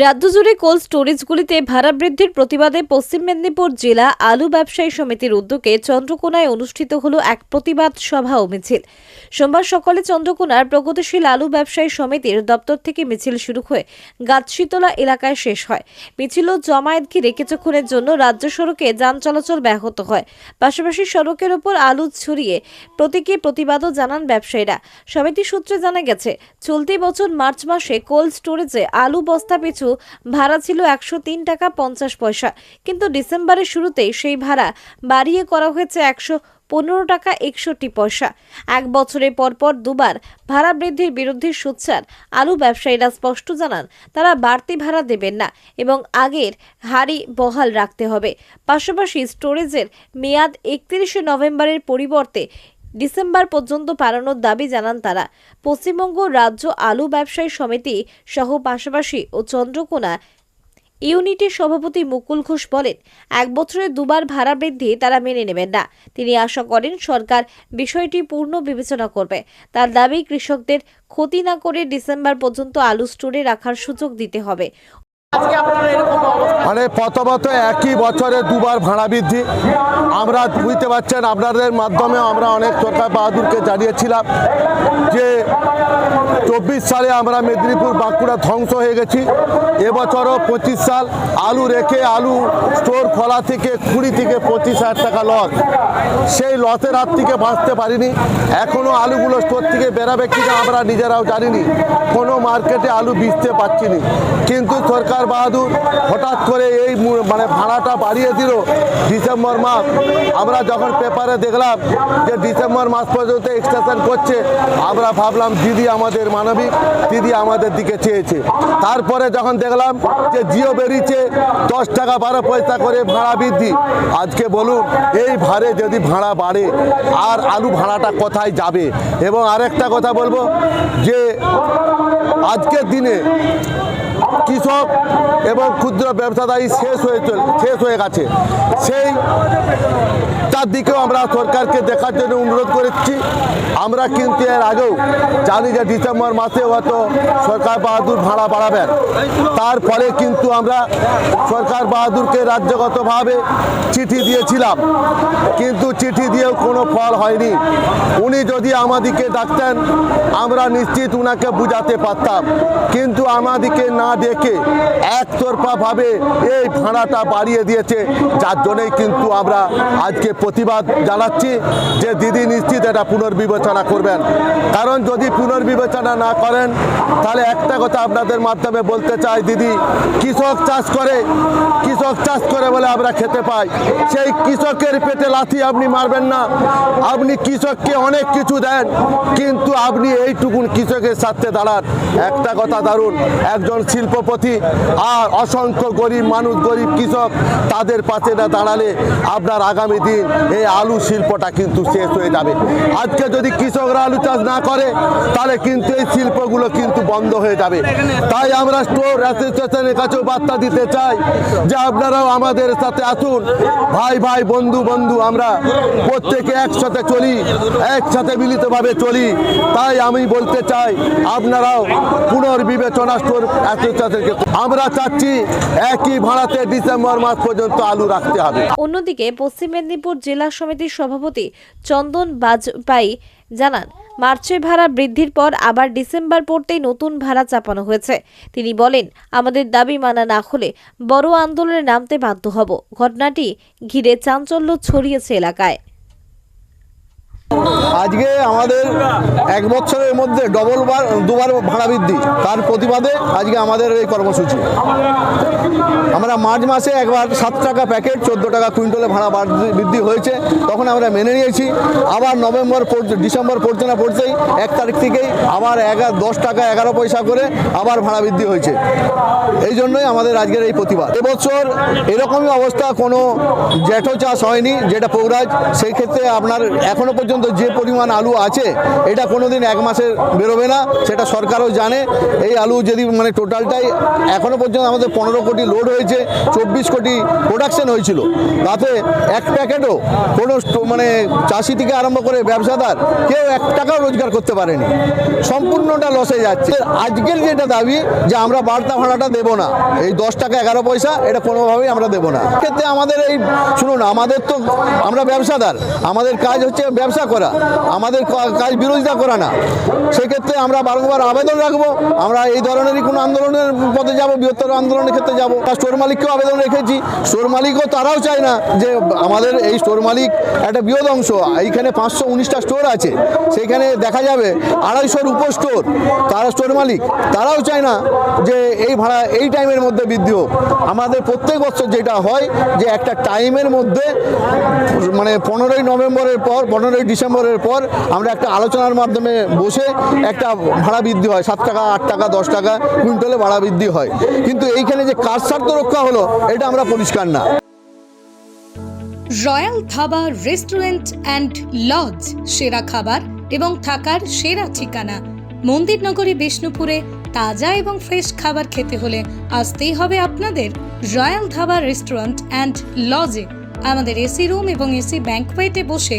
রাজ্য জুড়ে কোল্ড স্টোরেজগুলিতে ভাড়া বৃদ্ধির প্রতিবাদে পশ্চিম মেদিনীপুর জেলা আলু ব্যবসায়ী সমিতির উদ্যোগে চন্দ্রকোনায় অনুষ্ঠিত হল এক প্রতিবাদ সভা ও মিছিল। সোমবার সকালে চন্দ্রকোনার প্রগতিশীল আলু ব্যবসায়ী সমিতির দপ্তর থেকে মিছিল শুরু হয়ে গাছশীতলা এলাকায় শেষ হয়। মিছিল জমায়েত ঘিরে কিছুক্ষণের জন্য রাজ্য সড়কে যান চলাচল ব্যাহত হয়। পাশাপাশি সড়কের ওপর আলু ছড়িয়ে প্রতীকী প্রতিবাদও জানান ব্যবসায়ীরা। সমিতি সূত্রে জানা গেছে, চলতি বছর মার্চ মাসে কোল্ড স্টোরেজে আলু বস্তা পিছু ভাড়া ছিল একশো তিন টাকা পঞ্চাশ পয়সা। কিন্তু ডিসেম্বরের শুরুতেই সেই ভাড়া বাড়িয়ে করা হয়েছে একশো পনেরো টাকা একষট্টি পয়সা। এক বছরে পরপর দুবার ভাড়া বৃদ্ধির বিরুদ্ধে সোচ্চার। আলু ব্যবসায়ীরা স্পষ্ট জানান, তারা বাড়তি ভাড়া দেবেন না এবং আগের হারি বহাল রাখতে হবে। পাশাপাশি স্টোরেজের মেয়াদ একত্রিশে নভেম্বরের পরিবর্তে ডিসেম্বর পর্যন্ত বাড়ানোর দাবি জানান তারা। পশ্চিমবঙ্গ রাজ্য আলু ব্যবসায়ী সমিতি সহ পাশাপাশি ও চন্দ্রকোনা ইউনিটের সভাপতি মুকুল ঘোষ বলেন, এক বছরে দুবার ভাড়া বৃদ্ধি তারা মেনে নেবেন না। তিনি আশা করেন সরকার বিষয়টি পূর্ণ বিবেচনা করবে। তার দাবি, কৃষকদের ক্ষতি না করে ডিসেম্বর পর্যন্ত আলু স্টোরে রাখার সুযোগ দিতে হবে। মানে প্রথমত একই বছরে দুবার ভাড়া বৃদ্ধি। আমরা বুঝতে পারছেন, আপনাদের মাধ্যমে আমরা অনেক সরকার বাহাদুরকে জানিয়েছিলাম যে চব্বিশ সালে আমরা মেদিনীপুর বাঁকুড়া ধ্বংস হয়ে গেছি। এবছরও পঁচিশ সাল আলু রেখে আলু স্টোর খোলা থেকে কুড়ি থেকে পঁচিশ হাজার টাকা লস সেই লসের হাত থেকে বাঁচতে পারিনি। এখনও আলুগুলো স্টোর থেকে বেরাবে কিনা আমরা নিজেরাও জানিনি। কোনো মার্কেটে আলু বিচতে পারছি নি। কিন্তু সরকার বাহাদুর হঠাৎ করে এই মানে ভাড়াটা বাড়িয়ে দিল ডিসেম্বর মাস। আমরা যখন পেপারে দেখলাম যে ডিসেম্বর মাস পর্যন্ত এক্সটেনশন করছে, আমরা ভাবলাম, দিদি আমাদের মানবিক, দিদি আমাদের দিকে চেয়েছে। তারপরে যখন দেখলাম যে জিও বেরিয়েছে, দশ টাকা বারো পয়সা করে ভাড়া বৃদ্ধি। আজকে বলুন, এই ভাড়ে যদি ভাড়া বাড়ে, আর আলু ভাড়াটা কোথায় যাবে? এবং আরেকটা কথা বলব যে, আজকের দিনে কৃষক এবং ক্ষুদ্র ব্যবসাদায়ী শেষ হয়ে শেষ হয়ে গেছে। সেই তার দিকেও আমরা সরকারকে দেখার জন্য অনুরোধ করেছি। আমরা কিন্তু এর আগেও জানি যে ডিসেম্বর মাসে হয়তো সরকার বাহাদুর ভাড়া বাড়াবেন। তারপরে কিন্তু আমরা সরকার বাহাদুরকে রাজ্যগতভাবে চিঠি দিয়েছিলাম। কিন্তু চিঠি দিয়েও কোনো ফল হয়নি। উনি যদি আমাদিকে ডাকতেন, আমরা নিশ্চিত উনাকে বুঝাতে পারতাম। কিন্তু আমাদিকে না ডেকে একতরফাভাবে এই ভাড়াটা বাড়িয়ে দিয়েছে। যার জন্যই কিন্তু আমরা আজকে প্রতিবাদ জানাচ্ছি যে দিদি নিশ্চিত এটা পুনর্বিবেচনা করবেন। কারণ যদি পুনর্বিবেচনা না করেন, তাহলে একটা কথা আপনাদের মাধ্যমে বলতে চাই দিদি, কৃষক চাষ করে, কৃষক চাষ করে বলে আমরা খেতে পাই। সেই কৃষকের পেটে লাথি আপনি মারবেন না। আপনি কৃষককে অনেক কিছু দেন, কিন্তু আপনি এইটুকুন কৃষকের সাথে দাঁড়ান। একটা কথা দারুণ, একজন শিল্পপতি আর অসংখ্য গরিব মানুষ, গরিব কৃষক তাদের পাশে না দাঁড়ালে আপনার আগামী দিন এই আলু শিল্পটা কিন্তু শেষ হয়ে যাবে। আজকে যদি কৃষকরা আলু চাষ না করে, তাহলে কিন্তু এই শিল্পগুলো কিন্তু বন্ধ হয়ে যাবে। তাই আমরা স্টোর অ্যাসোসিয়েশনের কাছেও বার্তা দিতে চাই যে আপনারাও আমাদের সাথে আসুন। ভাই ভাই, বন্ধু বন্ধু, আমরা প্রত্যেকে একসাথে চলি, একসাথে মিলিতভাবে চলি। তাই আমি বলতে চাই, আপনারাও পুনর্বিবেচনা স্টোর অ্যাসোসিয়েশনকে আমরা চাচ্ছি একই ভাড়াতে ডিসেম্বর মাস পর্যন্ত আলু রাখতে হবে। অন্যদিকে পশ্চিম মেদিনীপুর জেলা সমিতির সভাপতি চন্দন বাজপাই জানান, মার্চে ভাড়া বৃদ্ধির পর আবার ডিসেম্বর পড়তেই নতুন ভাড়া চাপানো হয়েছে। তিনি বলেন, আমাদের দাবি মানা না হলে বড় আন্দোলনে নামতে বাধ্য হব। ঘটনাটি ঘিরে চাঞ্চল্য ছড়িয়েছে এলাকায়। আজকে আমাদের এক বছরের মধ্যে ডবল বার, দুবার ভাড়া বৃদ্ধি। তার প্রতিবাদে আজকে আমাদের এই কর্মসূচি। আমরা মার্চ মাসে একবার সাত টাকা প্যাকেট, চোদ্দ টাকা কুইন্টালে ভাড়া বৃদ্ধি হয়েছে, তখন আমরা মেনে নিয়েছি। আবার নভেম্বর ডিসেম্বর পড়তে না পড়তেই এক তারিখ থেকেই আবার এগারো দশ টাকা এগারো পয়সা করে আবার ভাড়া বৃদ্ধি হয়েছে। এই জন্যই আমাদের আজকের এই প্রতিবাদ। এবছর এরকমই অবস্থা, কোনো জ্যাঠো চাষ হয়নি, যেটা পৌরাজ, সেই ক্ষেত্রে আপনার এখনও পর্যন্ত পর্যন্ত যে পরিমাণ আলু আছে, এটা কোনোদিন এক মাসে বেরোবে না, সেটা সরকারও জানে। এই আলু যদি মানে টোটালটাই এখনও পর্যন্ত আমাদের পনেরো কোটি লোড হয়েছে, চব্বিশ কোটি প্রোডাকশন হয়েছিল। তাতে এক প্যাকেটও কোনো মানে চাষি থেকে আরম্ভ করে ব্যবসাদার কেউ এক টাকাও রোজগার করতে পারেনি। সম্পূর্ণটা লসে যাচ্ছে। আজকের যেটা দাবি, যে আমরা বার্তা ভাড়াটা দেবো না, এই দশ টাকা এগারো পয়সা, এটা কোনোভাবেই আমরা দেবো না। ক্ষেত্রে আমাদের এই, শুনুন, আমাদের তো আমরা ব্যবসাদার, আমাদের কাজ হচ্ছে ব্যবসা করা। আমাদের কাজ বিরোধিতা করা না। সেক্ষেত্রে আমরা বারংবার আবেদন রাখব। আমরা এই ধরনেরই কোনো আন্দোলনের পথে যাব, বৃহত্তর আন্দোলনের ক্ষেত্রে যাব। স্টোর মালিককেও আবেদন রেখেছি। স্টোর মালিকও তারাও চায় না যে আমাদের এই স্টোর মালিক একটা বৃহৎ অংশ। এইখানে পাঁচশো উনিশটা স্টোর আছে। সেইখানে দেখা যাবে আড়াইশোর উপর স্টোর তারা স্টোর মালিক। তারাও চায় না যে এই ভাড়া এই টাইমের মধ্যে বৃদ্ধি হোক। আমাদের প্রত্যেক বছর যেটা হয় যে একটা টাইমের মধ্যে মানে পনেরোই নভেম্বরের পর, পনেরোই ডিসেম্বরের পর আমরা একটা আলোচনার মাধ্যমে বসে একটা ভাড়া বৃদ্ধি হয়, সাত টাকা, আট টাকা, দশ টাকা, কুইন্টালে ভাড়া বৃদ্ধি হয়। কিন্তু এইখানে যে কার স্বার্থ রক্ষা হলো, এটা আমরা পরিষ্কার না। Royal dhaba restaurant and lodge, সেরা খাবার এবং থাকার সেরা ঠিকানা। মন্দিরনগরী, বিষ্ণুপুরে তাজা এবং ফ্রেশ খাবার খেতে হলে আসতেই হবে আপনাদের রয়্যাল ধাবা রেস্টুরেন্ট অ্যান্ড লজে। আমাদের এসি রুম এবং এসি ব্যাঙ্কওয়েটে বসে